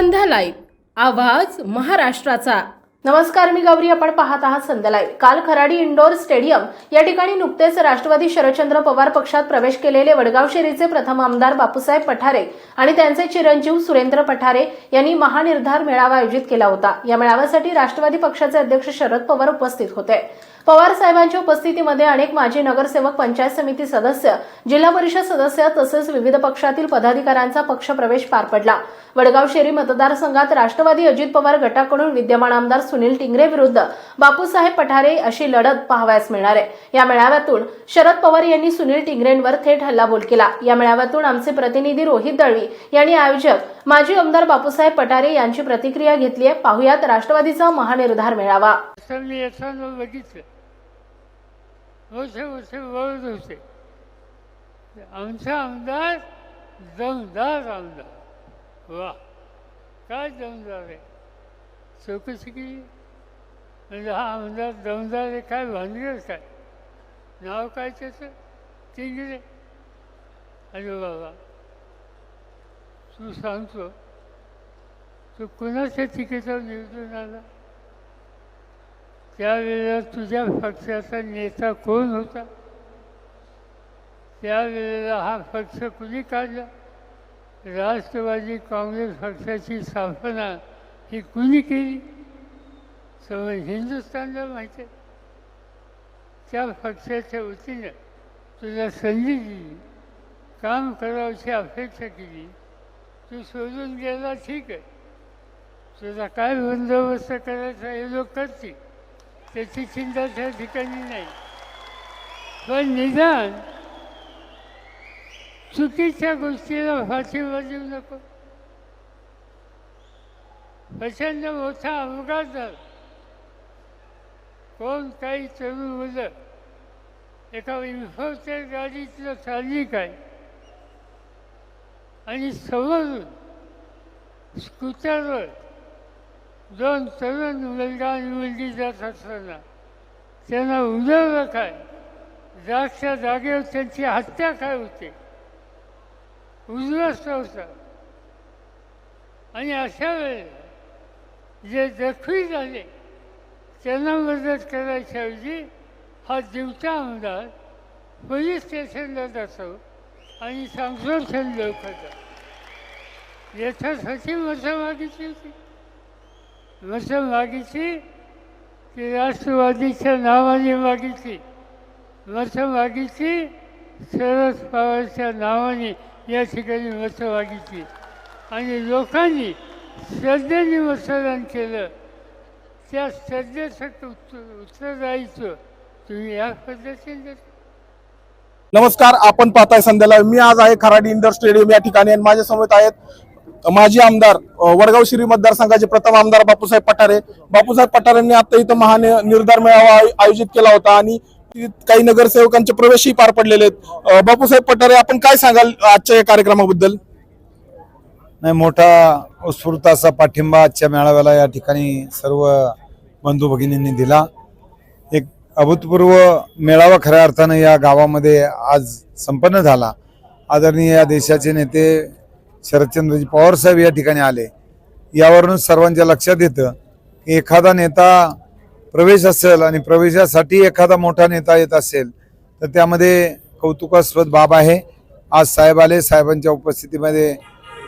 संध्या live आवाज महाराष्ट्राचा. नमस्कार मी गौरी. आपण पाहत आहात संध्या काल खराडी इंडोर स्टेडियम या ठिकाणी नुकतेच राष्ट्रवादी शरदचंद्र पवार पक्षात प्रवेश केलेले वडगाव शेरीचे प्रथम आमदार बापूसाहेब पठारे आणि त्यांचे चिरंजीव सुरेंद्र पठारे यांनी महानिर्धार मेळावा आयोजित केला होता. या मेळाव्यासाठी राष्ट्रवादी पक्षाचे अध्यक्ष शरद पवार उपस्थित होते. पवार साहेबांच्या उपस्थितीमध्ये अनेक माजी नगरसेवक पंचायत समिती सदस्य जिल्हा परिषद सदस्य तसेच विविध पक्षातील पदाधिकाऱ्यांचा पक्षप्रवेश पार पडला. वडगाव शेरी मतदारसंघात राष्ट्रवादी अजित पवार गटाकडून विद्यमान आमदार सुनील टिंगरे विरुद्ध बापूसाहेब पठारे अशी लढत पाहावयास मिळणार. आहे या मेळाव्यातून शरद पवार यांनी सुनील टिंगरेंवर थेट हल्लाबोल केला. या मेळाव्यातून आमचे प्रतिनिधी रोहित दळवी यांनी आयोजक माजी आमदार बापूसाहेब पठारे यांची प्रतिक्रिया घेतली आहे. पाहुयात राष्ट्रवादीचा महानिर्धार मेळावा. होते होते वळत होते. आमचा आमदार दमदार आमदार वा काय दमदार आहे. चौकशी केली म्हणजे हा आमदार दमदार आहे काय भानगीर काय नाव काय त्याचं? तिंगरे अरे बाबा तू सांगतो तू कुणाच्या तिकीटावर निवडून आला? त्यावेळेला तुझ्या पक्षाचा नेता कोण होता? त्यावेळेला हा पक्ष कुणी काढला? राष्ट्रवादी काँग्रेस पक्षाची स्थापना ही कुणी केली? समज हिंदुस्थानला माहिती आहे. त्या पक्षाच्या वतीनं तुला संधी दिली काम करावची अपेक्षा केली तू सोडून गेला ठीक आहे. तुझा काय बंदोबस्त करायचा हे लोक करतील. त्याची चिंता त्या ठिकाणी नाही. पण निदान चुकीच्या गोष्टीला फाशीवर देऊ नको. प्रचंड मोठा अपघात झाला. कोण काही तरुण मुलं एका इन्फोटेर गाडीतलं चालली काय आणि समोरून स्कूटरवर दोन तरुण मुलगा आणि मुलगी जात असताना त्यांना उजळलं काय? जागच्या जागेवर त्यांची हत्या काय होते? उद्ध्वस्त होता आणि अशा वेळेला जे जखमी झाले त्यांना मदत करायच्याऐवजी हा दिवचा आमदार पोलीस स्टेशनला जातो आणि सांगतो लवकर याच्यासाठी मजा मागितली होती. मतं मागितली ती राष्ट्रवादीच्या नावाने मागितली मतं मागितली शरद पवारच्या नावाने या ठिकाणी मतं मागितली आणि लोकांनी श्रद्धेने मतदान केलं त्या श्रद्धेसाठी उत्तर उत्तरदायित्व तुम्ही या पद्धतीने नमस्कार आपण पाहताय संध्याला मी आज आहे खराडी इंडोर स्टेडियम या ठिकाणी आणि माझ्यासमोर आहेत माजी आमदार वडगाव शिरी मतदारसंघाचे प्रथम आमदार बापूसाहेब पठारे. बापूसाहेब पठारेंनी आता इथं महान निर्धार मेळावा आय- आयोजित केला होता आणि काही नगरसेवकांचे प्रवेशही पार पडलेले आहेत. बापूसाहेब पठारे आपण काय सांगाल आजच्या या कार्यक्रमाबद्दल? नाही मोठा उत्स्फूर्त असा पाठिंबा आजच्या मेळाव्याला या ठिकाणी सर्व बंधू भगिनींनी दिला. एक अभूतपूर्व मेळावा खऱ्या अर्थानं या गावामध्ये आज संपन्न झाला. आदरणीय या देशाचे नेते शरदचंद्रजी पवारसाहेब या ठिकाणी आले. यावरूनच सर्वांच्या लक्षात येतं की एखादा नेता प्रवेश असेल आणि प्रवेशासाठी एखादा मोठा नेता येत असेल तर त्यामध्ये कौतुकास्पद बाब आहे. आज साहेब आले साहेबांच्या उपस्थितीमध्ये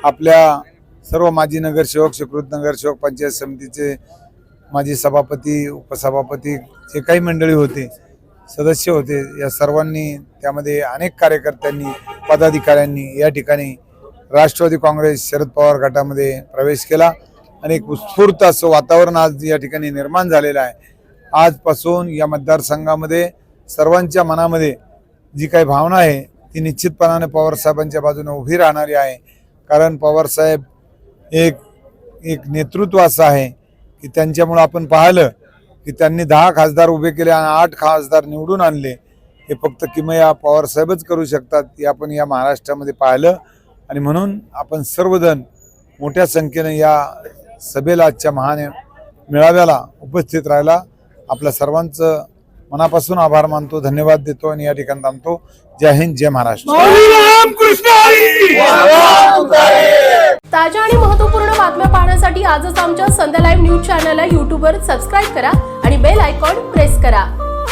आपल्या सर्व माजी नगरसेवक सुकृत नगरसेवक पंचायत समितीचे माजी सभापती उपसभापती जे काही मंडळी होते सदस्य होते या सर्वांनी त्यामध्ये अनेक कार्यकर्त्यांनी पदाधिकाऱ्यांनी या ठिकाणी राष्ट्रवादी काँग्रेस शरद पवार गटामध्ये प्रवेश केला आणि एक उत्स्फूर्त असं वातावरण आज या ठिकाणी निर्माण झालेलं आहे. आजपासून या मतदारसंघामध्ये सर्वांच्या मनामध्ये जी काही भावना आहे ती निश्चितपणाने पवारसाहेबांच्या बाजूने उभी राहणारी आहे. कारण पवारसाहेब एक एक नेतृत्व असं आहे की त्यांच्यामुळं आपण पाहिलं की त्यांनी दहा खासदार उभे केले आणि आठ खासदार निवडून आणले. हे फक्त किमया पवारसाहेबच करू शकतात हे आपण या महाराष्ट्रामध्ये पाहिलं. आणि म्हणून आपण सर्वजण मोठ्या संख्येने या सभेला आजच्या महान मेळाव्याला उपस्थित राहायला आपल्या सर्वांचं मनापासून आभार मानतो धन्यवाद देतो आणि या ठिकाणी थांबतो. जय हिंद जय महाराष्ट्र. ताज्या आणि महत्त्वपूर्ण बातम्या पाहण्यासाठी पाहण्यासाठी आजच आमच्या संध्या लाईव्ह न्यूज चॅनलला यूट्यूबवर सबस्क्राईब करा आणि बेल आयकॉन प्रेस करा.